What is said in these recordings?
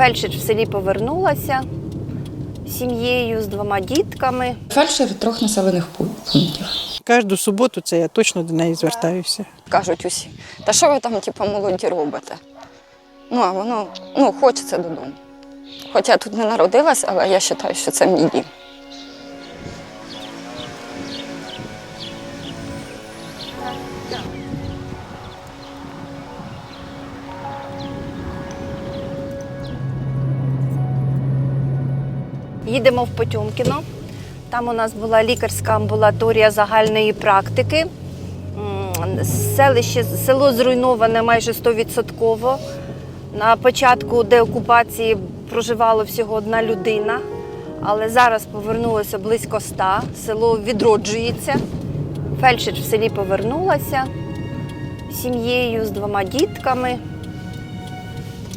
Фельдшер в селі повернулася сім'єю, з двома дітками. Фельдшер трьох населених пунктів. Кожну суботу це я точно до неї звертаюся. кажуть усі. Та що ви там, типу, молоді робите? Ну, а воно ну, хочеться додому. Хоча я тут не народилась, але я вважаю, що це мій дім. Їдемо в Потьомкіно. Там у нас була лікарська амбулаторія загальної практики. Селище, село зруйноване майже 100%. На початку деокупації проживало всього одна людина, але зараз повернулося близько ста. Село відроджується. Фельдшер в селі повернулася сім'єю, з двома дітками.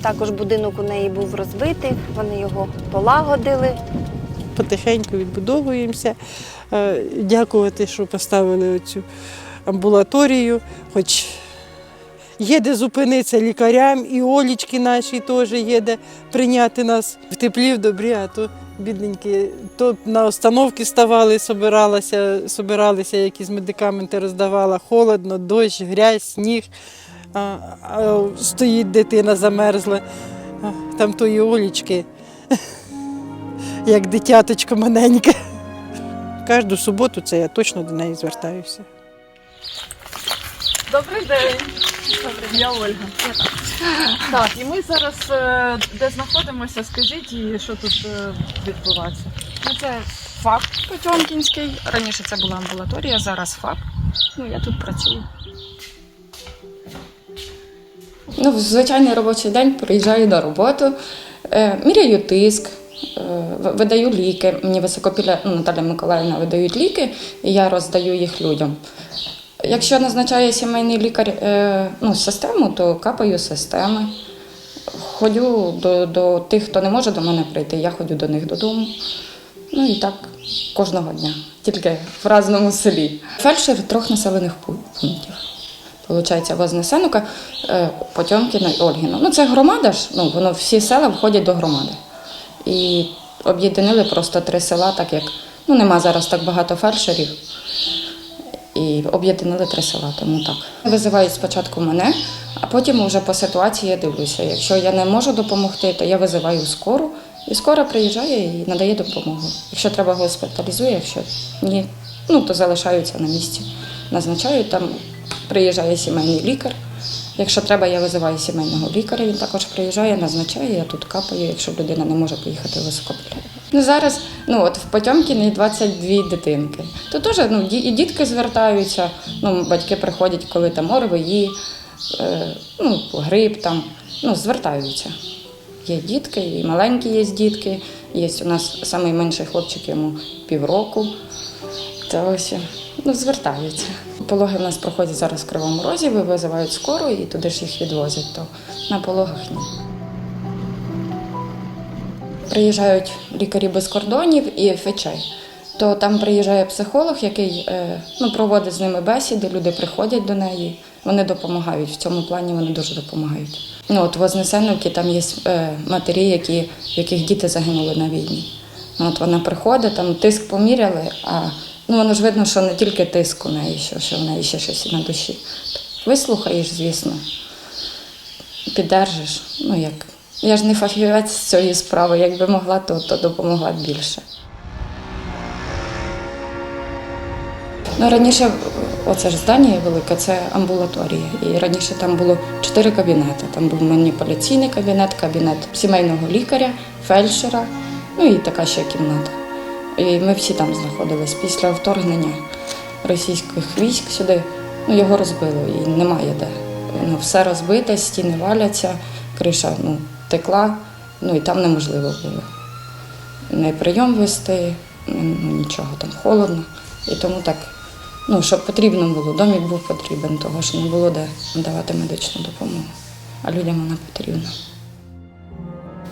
Також будинок у неї був розбитий, вони його полагодили. Потихеньку відбудовуємося. Е, Дякувати, що поставили цю амбулаторію, хоч є де зупинитися лікарям, і Олічки наші теж є де прийняти нас в теплі, в добрі, а то бідненькі, то на остановки ставали, собиралися, собиралися, якісь медикаменти роздавала, холодно, дощ, грязь, сніг. А, а стоїть дитина замерзла. Там тої Олічки, як дитяточко маленьке. Кожну суботу це я точно до неї звертаюся. Добрий день. Я Ольга. Так, і ми зараз е, де знаходимося, скажіть, і що тут е, відбувається. Ну, це ФАП Потьомкінський. Раніше це була амбулаторія, зараз ФАП. Ну, я тут працюю. Ну, в звичайний робочий день приїжджаю на роботу, е, міряю тиск, е, видаю ліки. Мені високопіля ну, Наталя Миколаївна видають ліки, і я роздаю їх людям. Якщо назначає сімейний лікар е, ну, систему, то капаю системи. Ходю до, до тих, хто не може до мене прийти, я ходю до них додому. Ну і так кожного дня, тільки в разному селі. Фельдшер трьох населених пунктів. Получається, Вознесенука, е, Потьомкіна і Ольгіна. Ну, це громада ж, ну, воно всі села входять до громади. І об'єднали просто три села, так як ну, нема зараз так багато фельдшерів. І об'єднали три села, тому так. Визивають спочатку мене, а потім вже по ситуації я дивлюся. Якщо я не можу допомогти, то я визиваю скору, і скора приїжджає і надає допомогу. Якщо треба, госпіталізує, якщо ні, ну то залишаються на місці. Назначають там, приїжджає сімейний лікар. Якщо треба, я визиваю сімейного лікаря, він також приїжджає, назначає, я тут капаю, якщо людина не може поїхати високопіля. Ну зараз, ну от в Потьомкіні 22 дитинки. То теж ну, і дітки звертаються, ну, батьки приходять, коли там ОРВІ, е, ну, грип там, ну, звертаються. Є дітки, і маленькі є дітки. Є у нас найменший хлопчик йому півроку. Та ось ну, звертаються. Пологи в нас проходять зараз в Кривому Розі, визивають скору і туди ж їх відвозять, то на пологах ні. Приїжджають лікарі без кордонів і ФЧ. То там приїжджає психолог, який е, ну, проводить з ними бесіди, люди приходять до неї, вони допомагають. В цьому плані вони дуже допомагають. Ну, от в там є е, матері, які, яких діти загинули на війні. Ну, От вона приходить, там тиск поміряли, а ну, воно ж видно, що не тільки тиск у неї, що, що в неї ще щось на душі. Вислухаєш, звісно, піддержиш. Ну, як. Я ж не фахівець з цієї справи, якби могла, то, то допомогла б більше. Ну, раніше оце ж здання велике, це амбулаторія. І раніше там було чотири кабінети. Там був маніпуляційний кабінет, кабінет сімейного лікаря, фельдшера, ну і така ще кімната. І ми всі там знаходились. Після вторгнення російських військ сюди ну, його розбило і немає де. Ну, все розбите, стіни валяться, криша ну, текла, ну і там неможливо було. Не прийом вести, ну, нічого там холодно. І тому так, ну, щоб потрібно було, домік був потрібен, того що не було де надавати медичну допомогу. А людям вона потрібна.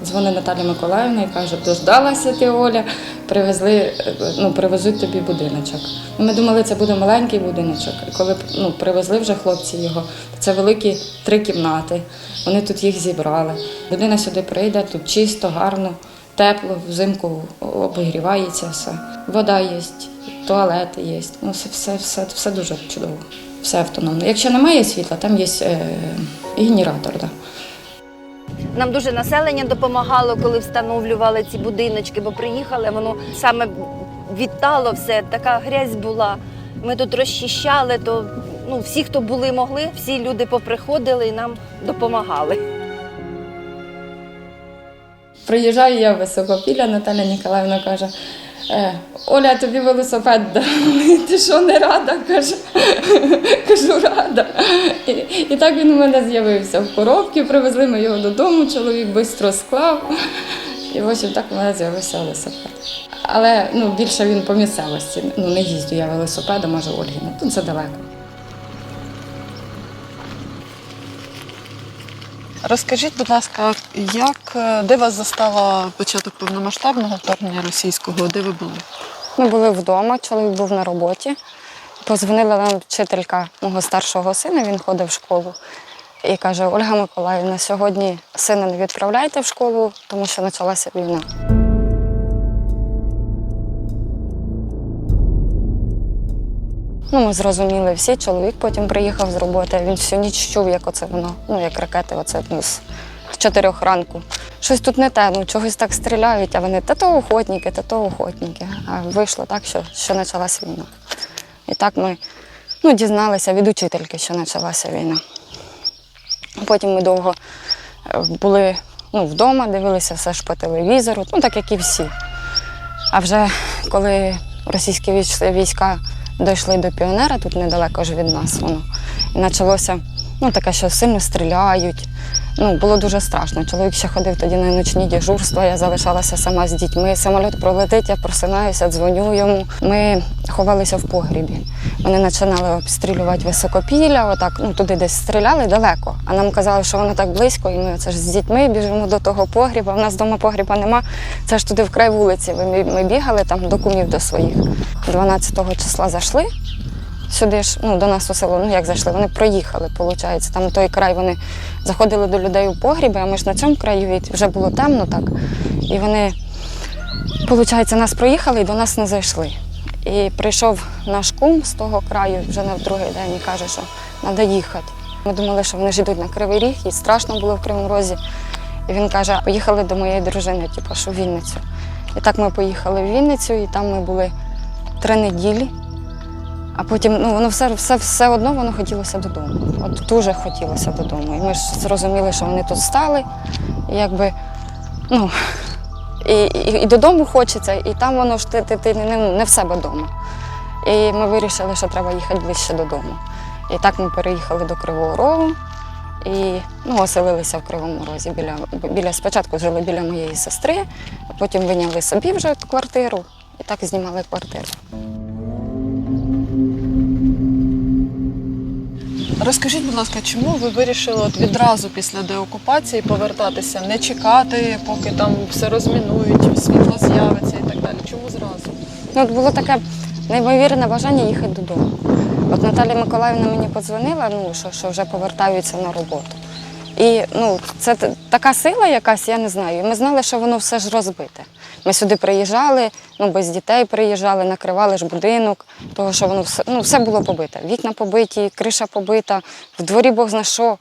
Дзвонить Наталя Миколаївна і каже, дождалася ти Оля, привезли, ну, привезуть тобі будиночок. Ми думали, це буде маленький будиночок. Коли ну, привезли вже хлопці його, це великі три кімнати. Вони тут їх зібрали. Людина сюди прийде, тут чисто, гарно, тепло, взимку обігрівається все. Вода є, туалети є. Ну, все, все, все, все дуже чудово, все автономно. Якщо немає світла, там є е, генератор. Да. Нам дуже населення допомагало, коли встановлювали ці будиночки, бо приїхали, воно саме відтало все, така грязь була. Ми тут розчищали, то ну, всі, хто були, могли, всі люди поприходили і нам допомагали. Приїжджаю я в Високопілля, Наталя Ніколаївна каже, «Е, Оля, тобі велосипед дали. Ти що, не рада? Кажу, Кажу, рада. І, і так він у мене з'явився в коробці, привезли ми його додому, чоловік швидко склав. І ось так у мене з'явився велосипед. Але ну, більше він по місцевості. Ну, не їздю я велосипедом, може Ольгіна. Тут це далеко. Розкажіть, будь ласка, як е, де вас застала початок повномасштабного вторгнення російського? Де ви були? Ми були вдома, чоловік був на роботі. Позвонила нам вчителька мого старшого сина, він ходив в школу. І каже: Ольга Миколаївна, сьогодні сина не відправляйте в школу, тому що почалася війна. Ну, ми зрозуміли всі. Чоловік потім приїхав з роботи. Він всю ніч чув, як оце воно, ну як ракети, оце з чотирьох ранку. Щось тут не те, ну чогось так стріляють, а вони та то охотники, та то охотники. А вийшло так, що, що почалася війна. І так ми ну, дізналися від учительки, що почалася війна. Потім ми довго е, були ну, вдома, дивилися все ж по телевізору, ну так як і всі. А вже коли російські військ- війська дійшли до піонера, тут недалеко ж від нас воно, і почалося ну, таке, що сильно стріляють. Ну, було дуже страшно. Чоловік ще ходив тоді на ночні дежурства, я залишалася сама з дітьми. Самоліт пролетить, я просинаюся, дзвоню йому. Ми ховалися в погрібі. Вони починали обстрілювати високопілля, отак, ну туди десь стріляли далеко. А нам казали, що воно так близько, і ми це ж з дітьми біжимо до того погріба. У нас вдома погріба нема. Це ж туди в край вулиці. Ми бігали там до кумів до своїх. 12 числа зайшли. Сюди ж ну, до нас у село, ну як зайшли, вони проїхали, виходить. Там той край вони заходили до людей у погріби, а ми ж на цьому краю вже було темно так. І вони, виходить, нас проїхали і до нас не зайшли. І прийшов наш кум з того краю вже на другий день і каже, що треба їхати. Ми думали, що вони ж йдуть на Кривий Ріг, і страшно було в Кривому Розі. І він каже, поїхали до моєї дружини, типу, що в Вінницю. І так ми поїхали в Вінницю, і там ми були три неділі. А потім ну, воно все, все, все одно воно хотілося додому. От дуже хотілося додому. І ми ж зрозуміли, що вони тут стали. І якби, ну, і, і, і додому хочеться, і там воно ж ти, ти, ти не, не в себе вдома. І ми вирішили, що треба їхати ближче додому. І так ми переїхали до Кривого Рогу і ну, оселилися в Кривому Розі. Біля, біля, спочатку жили біля моєї сестри, а потім виняли собі вже квартиру і так знімали квартиру. Розкажіть, будь ласка, чому ви вирішили от відразу після деокупації повертатися, не чекати, поки там все розмінують, світло з'явиться і так далі? Чому зразу? Ну, от було таке неймовірне бажання їхати додому. От Наталя Миколаївна мені подзвонила, ну, що, що вже повертаються на роботу. І ну, це така сила якась, я не знаю. Ми знали, що воно все ж розбите. Ми сюди приїжджали, ну, без дітей приїжджали, накривали ж будинок, того, що воно все, ну, все було побите. Вікна побиті, криша побита, в дворі Бог зна що.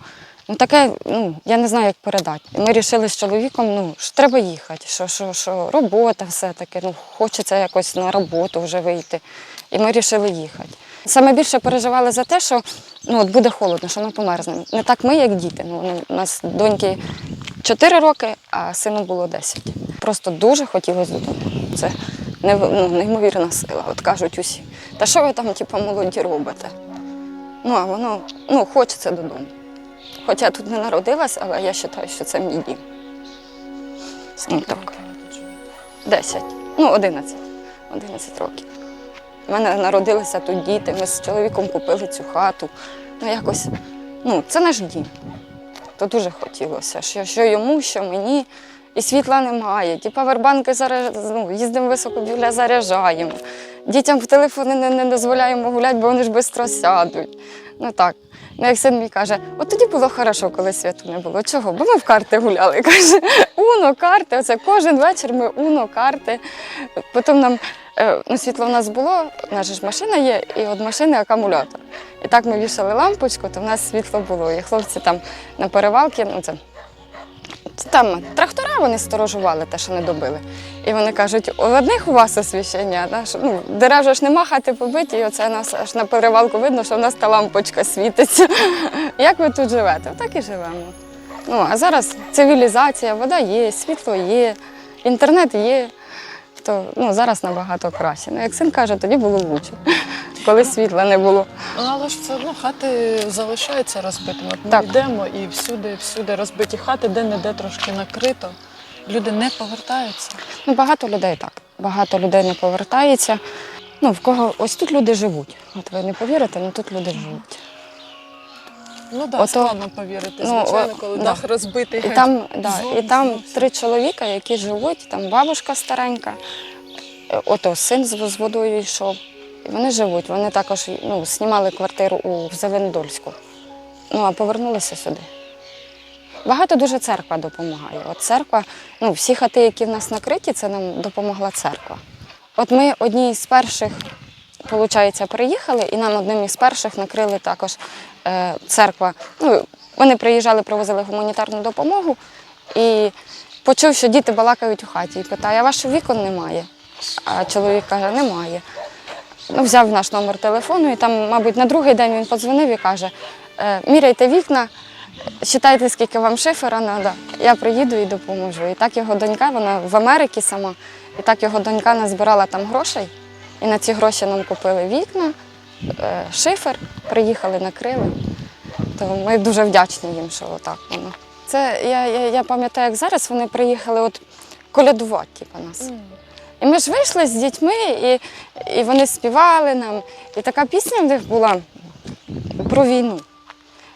Ну таке, ну я не знаю, як передати. Ми вирішили з чоловіком, ну що треба їхати, що, що, що робота все-таки, ну хочеться якось на роботу вже вийти. І ми вирішили їхати. Саме більше переживали за те, що ну, от буде холодно, що ми померзнемо. Не так ми, як діти. Ну, у нас доньки 4 роки, а сину було 10. Просто дуже хотілося додому. Це ну, неймовірна сила, от кажуть усі. Та що ви там, типу, молоді робите? Ну, а воно ну, хочеться додому. Хоча я тут не народилась, але я вважаю, що це мій дім. Ну, так. Десять. Ну, одинадцять. Одинадцять років. У мене народилися тут діти, ми з чоловіком купили цю хату. Ну, якось, ну, це наш дім. То дуже хотілося, що, що йому, що мені. і світла немає. Ті павербанки заряж... ну, їздимо високо біля заряджаємо. Дітям в телефони не, не дозволяємо гуляти, бо вони ж швидко сядуть. Ну так. Ну, як син мій каже, от тоді було хорошо, коли світу не було. Чого? Бо ми в карти гуляли. Каже, уно, карти. Оце кожен вечір ми уно, карти. Потім нам ну, світло в нас було, у нас ж машина є, і від машини акумулятор. І так ми вішали лампочку, то в нас світло було. І хлопці там на перевалці, ну це. Там трактора вони сторожували те, що не добили. І вони кажуть, у одних у вас освіщення, що, ну, дерев же ж нема, хати побиті, і оце нас аж на перевалку видно, що в нас та лампочка світиться. Як ви тут живете? Так і живемо. Ну, а зараз цивілізація, вода є, світло є, інтернет є. То ну, зараз набагато краще. Ну, як син каже, тоді було лучше, коли світла не було. Ну, але ж все одно хати залишаються розбитими. Ми Так. йдемо і всюди, всюди розбиті хати, де-не-де трошки накрито. Люди не повертаються. Ну, багато людей так. Багато людей не повертається. Ну, в кого ось тут люди живуть. От ви не повірите, але тут люди живуть. Ну так, да, складно повірити, ну, звичайно, коли да. дах розбитий. І там, да, і зовсім. там три чоловіка, які живуть, там бабушка старенька, ото син з, з водою йшов. Вони живуть. Вони також ну, знімали квартиру у в Зеленодольську. Ну, а повернулися сюди. Багато дуже церква допомагає. От церква, ну, всі хати, які в нас накриті, це нам допомогла церква. От ми одні з перших, виходить, приїхали, і нам одним із перших накрили також е, церква. Ну, вони приїжджали, привозили гуманітарну допомогу і почув, що діти балакають у хаті і питає, а ваших вікон немає? А чоловік каже, немає. Ну, взяв наш номер телефону і там, мабуть, на другий день він подзвонив і каже: «Е, міряйте вікна, считайте, скільки вам шифера треба, я приїду і допоможу. І так його донька, вона в Америці сама, і так його донька назбирала там грошей. І на ці гроші нам купили вікна, е, шифер, приїхали, накрили. То ми дуже вдячні їм, що отак воно. Це я, я, я пам'ятаю, як зараз вони приїхали от колядувати типу, нас. І ми ж вийшли з дітьми, і, і вони співали нам. І така пісня в них була про війну.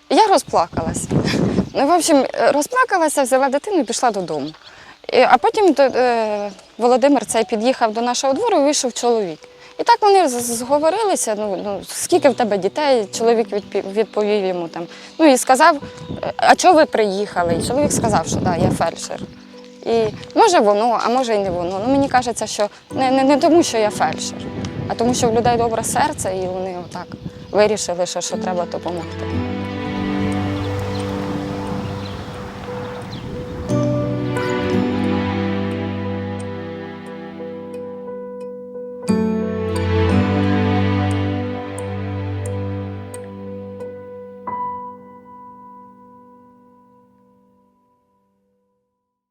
І я розплакалася. Ну, в общем, розплакалася, взяла дитину і пішла додому. А потім е, Володимир цей під'їхав до нашого двору і вийшов чоловік. І так вони зговорилися, ну, ну скільки в тебе дітей, чоловік відповів йому там. Ну і сказав, «Е, а чого ви приїхали? І чоловік сказав, що да, я фельдшер. І може воно, а може й не воно. Ну мені кажеться, що не, не, не тому, що я фельдшер, а тому, що в людей добре серце, і вони отак вирішили, що, що треба допомогти.